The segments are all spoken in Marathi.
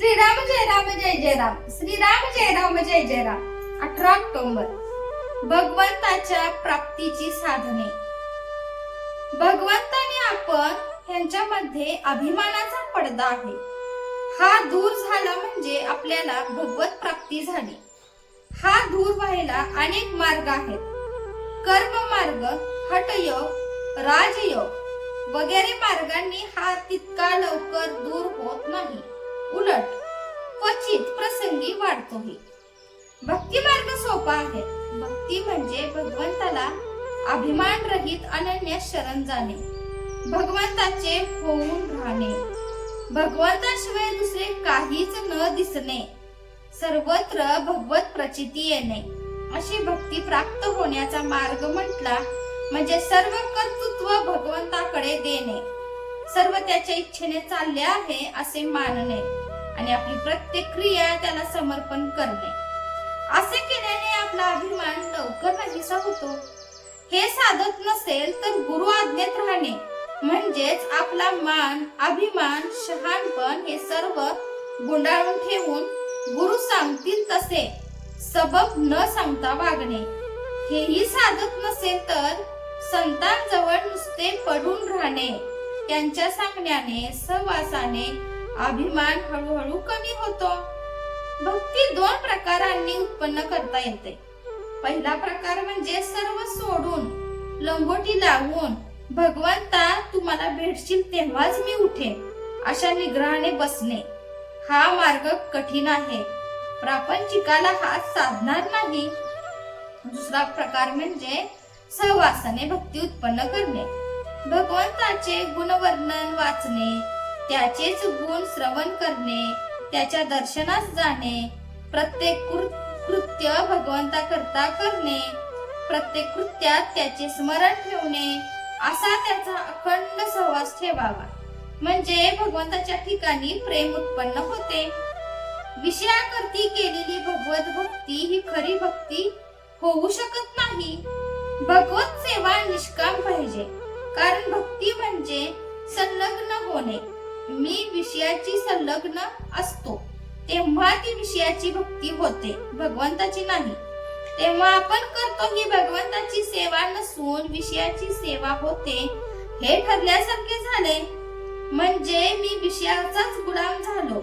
श्रीराम जय राम जय जय राम श्रीराम जय राम जय जय राम अठरा ऑक्टोबर भगवंताच्या प्राप्तीची साधने भगवंताने आपण यांच्यामध्ये अभिमानाचा पडदा आहे. हा दूर झाला म्हणजे आपल्याला भगवत प्राप्ती झाली. हा दूर व्हायला अनेक मार्ग आहेत. कर्म मार्ग हटयोग राजयोग वगैरे मार्गांनी हा तितका लवकर दूर होत नाही. उलट क्वचित प्रसंगी वाढतोही. भक्ती मार्ग सोपा आहे. भक्ती म्हणजे भगवंताला अभिमान रहित अनन्य शरण जाणे. भगवंताचे होऊन राहणे. भगवंताशिवाय दुसरे काहीच न दिसणे. सर्वत्र भगवत प्रचिती येणे. अशी भक्ती प्राप्त होण्याचा मार्ग म्हटला म्हणजे सर्व कर्तृत्व भगवंताकडे देणे. सर्व त्याच्या इच्छेने चालले आहे असे मानणे आणि आपली प्रत्येक क्रिया त्याला समर्पण करणे. असे केल्याने आपला अभिमान लवकर नाहीसा होतो. हे साधत नसेल तर गुरु आज्ञेत राहणे. म्हणजेच आपला मान अभिमान शहाणपण हे सर्व गुंडाळून ठेवून गुरु सांगतील तसे सबब न सांगता वागणे. हेही साधत नसेल तर संतांजवळ नुसते पडून राहणे. त्यांच्या सांगण्याने सहवासाने अभिमान हळूहळू कमी होतो. भक्ती दोन प्रकारांनी उत्पन्न करता येते. पहिला प्रकार म्हणजे सर्व सोडून लंगोटी लावून भगवंता तुम्हाला भेटशील तेव्हाच मी उठेन अशा निग्रहाने बसणे. हा मार्ग कठीण आहे. प्रापंचिकाला हात साधणार नाही. दुसरा प्रकार म्हणजे सहवासाने भक्ती उत्पन्न करणे. भगवंताचे गुणवर्णन वाचणे त्याचेच गुण श्रवण करणे त्याच्या दर्शनास जाणे प्रत्येक कृत्य भगवंता करता करणे प्रत्येक कृत्यात त्याचे स्मरण ठेवणे असा त्याचा अखंड सहवास ठेवावा. म्हणजे भगवंताच्या ठिकाणी प्रेम उत्पन्न होते. विषयाकरती केलेली भगवत भक्ती ही खरी भक्ती होऊ शकत नाही. भगवत सेवा निष्काम होणे. मी विषयाची संलग्न असतो. तेव्हा ती विषयाची भक्ती होते. भगवंताची नाही. तेव्हा आपण करतो ही भगवंताची सेवा नसून विषयाची सेवा होते. हे ठरल्यासारखे झाले. म्हणजे मी विषयाचाच गुलाम झालो.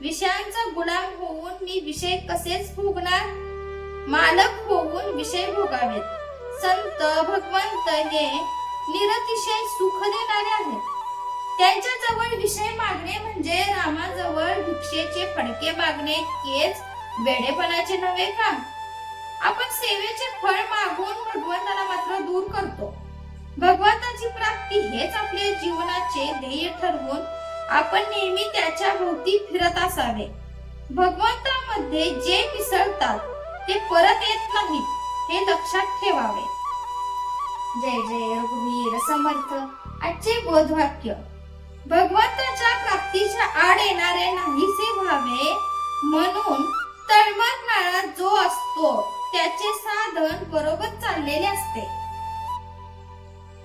विषयांचा गुलाम होऊन मी विषय कसेच भोगणार? मालक होऊन विषय भोगावेत. संत भगवंत हे निरतिशय सुख देणारे आहेत. त्यांच्या जवळ विषय मागणे म्हणजे रामाजवळ भिक्षेचे फडके मागणे हेच वेडेपणाचे नव्हे का? आपण सेवेचे फळ मागून भगवंताला मात्र दूर करतो. भगवंताची प्राप्ती हेच आपल्या जीवनाचे ध्येय ठरवून आपण नेहमी त्याच्या भोवती फिरत असावे. भगवंतामध्ये जे मिसळतात ते परत येत नाहीत हे लक्षात ठेवावे. जय जय रघुवीर समर्थ. आजचे बोधवाक्य भगवंताच्या प्राप्तीच्या आड येणारे नाहीसे व्हावे म्हणून